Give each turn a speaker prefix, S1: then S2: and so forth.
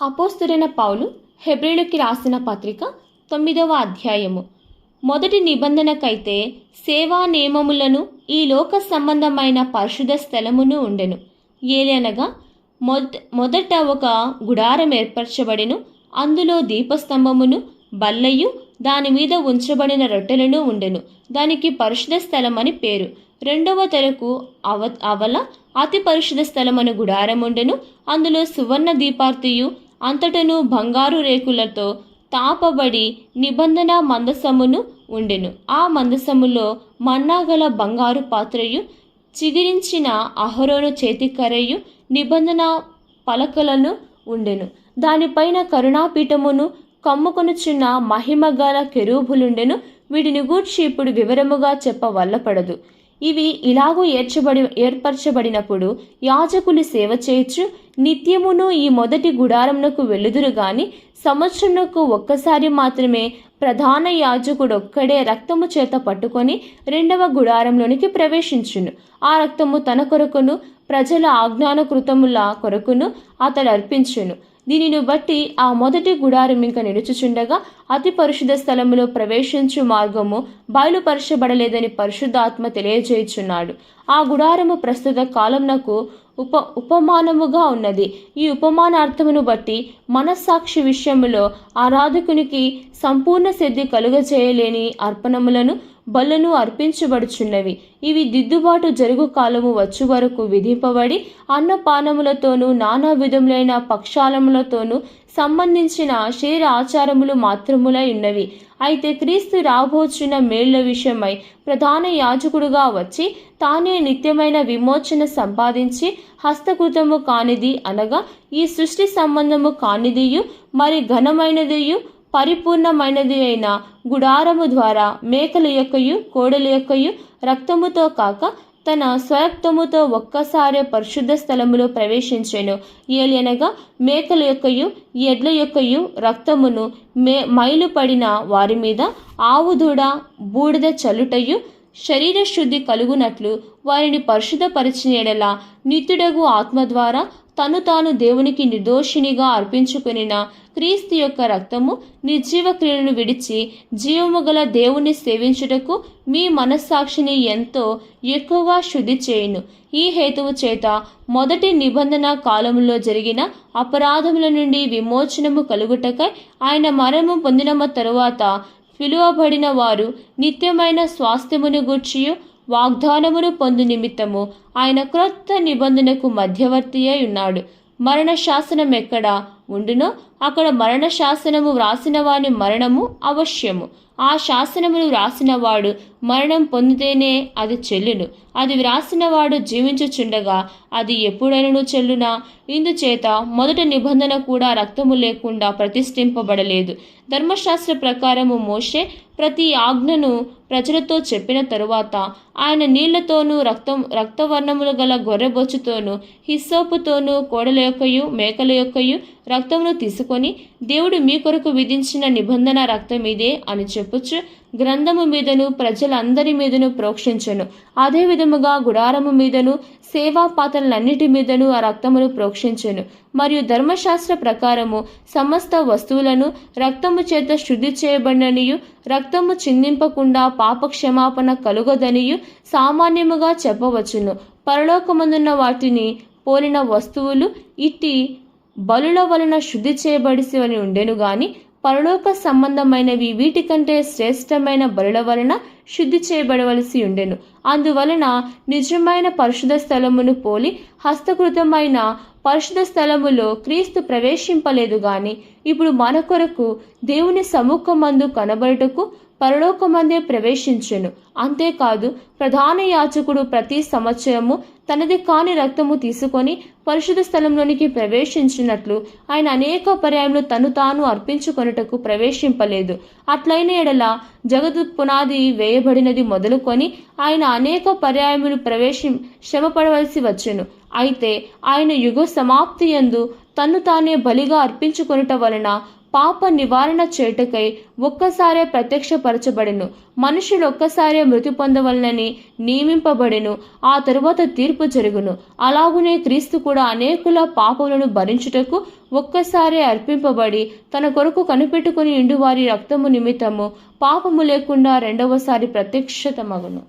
S1: అపోస్తుడైన పౌలు హెబ్రిలుకి రాసిన పత్రిక తొమ్మిదవ అధ్యాయము. మొదటి నిబంధనకైతే సేవా నియమములను ఈ లోక సంబంధమైన పరిశుద్ధ స్థలమును ఉండెను. ఏలనగా మొద మొదట ఒక గుడారం ఏర్పరచబడెను అందులో దీపస్తంభమును బల్లయు దాని మీద ఉంచబడిన రొట్టెలను ఉండెను. దానికి పరిశుద్ధ స్థలం అని పేరు. రెండవ తెరకు అవ అవల అతి పరిశుద్ధ స్థలమను గుడారం ఉండెను అందులో సువర్ణ దీపార్తియు అంతటను బంగారు రేకులతో తాపబడి నిబంధన మందసమును ఉండెను. ఆ మందసములో మన్నాగల బంగారు పాత్రయు చిగిరించిన అహరోను చేతికర్రయు నిబంధన పలకలను ఉండెను. దానిపైన కరుణాపీఠమును కమ్ముకొనుచున్న మహిమగల కెరూబులుండెను. వీటిని గూర్చి ఇప్పుడు వివరముగా చెప్పవల్లపడదు ఇవి ఇలాగూ ఏర్చబడి ఏర్పరచబడినప్పుడు యాజకులు సేవ చేయొచ్చు నిత్యమును ఈ మొదటి గుడారమునకు వెళ్ళుదురు గాని సంవత్సరంకు ఒక్కసారి మాత్రమే ప్రధాన యాజకుడు ఒక్కడే రక్తము చేత పట్టుకొని రెండవ గుడారంలోనికి ప్రవేశించును. ఆ రక్తము తన కొరకును ప్రజల ఆజ్ఞానకృతముల కొరకును అతడు అర్పించును దీనిని బట్టి ఆ మొదటి గుడారం ఇంకా నిలుచుచుండగా అతి పరిశుద్ధ స్థలములో ప్రవేశించు మార్గము బయలుపరచబడలేదని పరిశుద్ధాత్మ తెలియజేయుచున్నాడు. ఆ గుడారము ప్రస్తుత కాలంనకు ఉప ఉపమానముగా ఉన్నది. ఈ ఉపమానార్థమును బట్టి మనస్సాక్షి విషయములో ఆరాధకునికి సంపూర్ణ సిద్ధి కలుగజేయలేని అర్పణములను బలను అర్పించబడుచున్నవి. ఇవి దిద్దుబాటు జరుగు కాలము వచ్చు వరకు విధింపబడి అన్నపానములతోనూ నానా విధములైన పక్షాలములతోనూ సంబంధించిన శరీర ఆచారములు మాత్రములై ఉన్నవి. అయితే క్రీస్తు రాబోచున్న మేళ్ళ విషయమై ప్రధాన యాజకుడుగా వచ్చి తానే నిత్యమైన విమోచన సంపాదించి హస్తకృతము కానిది అనగా ఈ సృష్టి సంబంధము కానిదియు మరి ఘనమైనదియు పరిపూర్ణమైనది అయిన గుడారము ద్వారా మేకల యొక్కయు కోడల యొక్కయు రక్తముతో కాక తన స్వరక్తముతో ఒక్కసారే పరిశుద్ధ స్థలములో ప్రవేశించెను. ఏలనగా మేకల యొక్కయు ఎడ్ల యొక్కయు రక్తమును మే మైలు పడిన వారి మీద ఆవు దూడ బూడిద చలుటయు శరీర శుద్ధి కలుగునట్లు వారిని పరిశుద్ధపరిచిన ఎడల నిత్యుడగు ఆత్మ ద్వారా తను తాను దేవునికి నిర్దోషినిగా అర్పించుకునిన క్రీస్తు యొక్క రక్తము నిర్జీవ క్రియలను విడిచి జీవము గల దేవుని సేవించుటకు మీ మనస్సాక్షిని ఎంతో ఎక్కువగా శుద్ధి చేయును. ఈ హేతువు చేత మొదటి నిబంధన కాలంలో జరిగిన అపరాధముల నుండి విమోచనము కలుగుటకై ఆయన మరణము పొందిన తరువాత పిలువబడిన వారు నిత్యమైన స్వాస్థ్యమును గూర్చియు వాగ్దానమును పొందు నిమిత్తము ఆయన క్రొత్త నిబంధనకు మధ్యవర్తి అయి ఉన్నాడు. మరణ శాసనం ఎక్కడ ఉండునో. అక్కడ మరణ శాసనము వ్రాసిన వాని మరణము అవశ్యము. ఆ శాసనమును వ్రాసినవాడు మరణం పొందితేనే అది చెల్లును. అది వ్రాసినవాడు జీవించుచుండగా అది ఎప్పుడైనను చెల్లునా? ఇందుచేత మొదట నిబంధన కూడా రక్తము లేకుండా ప్రతిష్ఠింపబడలేదు. ధర్మశాస్త్ర ప్రకారము మోషే ప్రతి ఆజ్ఞను ప్రజలతో చెప్పిన తరువాత ఆయన నీళ్ళతోనూ రక్తం రక్తవర్ణములు గల గొర్రెబొచ్చుతోనూ హిస్సోపుతోనూ కోడల యొక్కయు మేకల యొక్కయు రక్తమును తీసుకొని దేవుడు మీ కొరకు విధించిన నిబంధన రక్తం ఇదే అని చెప్పుచు గ్రంథము మీదను ప్రజలందరి మీదను ప్రోక్షించను. అదే విధముగా గుడారము మీదను సేవా పాత్రలన్నిటి మీదను ఆ రక్తమును ప్రోక్షించను. మరియు ధర్మశాస్త్ర ప్రకారము సమస్త వస్తువులను రక్తము చేత శుద్ధి చేయబడిననియు రక్తము చిందింపకుండా పాప క్షమాపణ కలుగదనియు సామాన్యముగా చెప్పవచ్చును. పరలోకమందున్న వాటిని పోలిన వస్తువులు ఇట్టి బలుల వలన శుద్ధి చేయబడిసి ఉండెను గాని పరలోక సంబంధమైనవి వీటికంటే శ్రేష్టమైన బలుల వలన శుద్ధి చేయబడవలసి ఉండెను. అందువలన నిజమైన పరిశుద్ధ స్థలమును పోలి హస్తకృతమైన పరిశుద్ధ స్థలములో క్రీస్తు ప్రవేశింపలేదు గాని ఇప్పుడు మన కొరకు దేవుని సముఖమందు కనబడుటకు పరలోకమందే ప్రవేశించెను. అంతేకాదు ప్రధాన యాచకుడు ప్రతి సంవత్సరము తనది కాని రక్తము తీసుకొని పరిశుద్ధ స్థలంలోనికి ప్రవేశించినట్లు ఆయన అనేక పర్యాయములు తను తాను అర్పించుకొనుటకు ప్రవేశింపలేదు. అట్లైన ఎడల జగత్ పునాది వేయబడినది మొదలుకొని ఆయన అనేక పర్యాయములు ప్రవేశం శ్రమపడవలసి వచ్చును. అయితే ఆయన యుగ సమాప్తి యందు తన్ను తానే బలిగా అర్పించుకొనుట వలన పాప నివారణ చేటుకై ఒక్కసారే ప్రత్యక్షపరచబడెను. మనుషులు ఒక్కసారే మృతి పొందవలనని నియమింపబడెను. ఆ తరువాత తీర్పు జరుగును. అలాగునే క్రీస్తు కూడా అనేకుల పాపములను భరించుటకు ఒక్కసారే అర్పింపబడి తన కొరకు కనిపెట్టుకుని ఇండువారి రక్తము నిమిత్తము పాపము లేకుండా రెండవసారి ప్రత్యక్షతమగును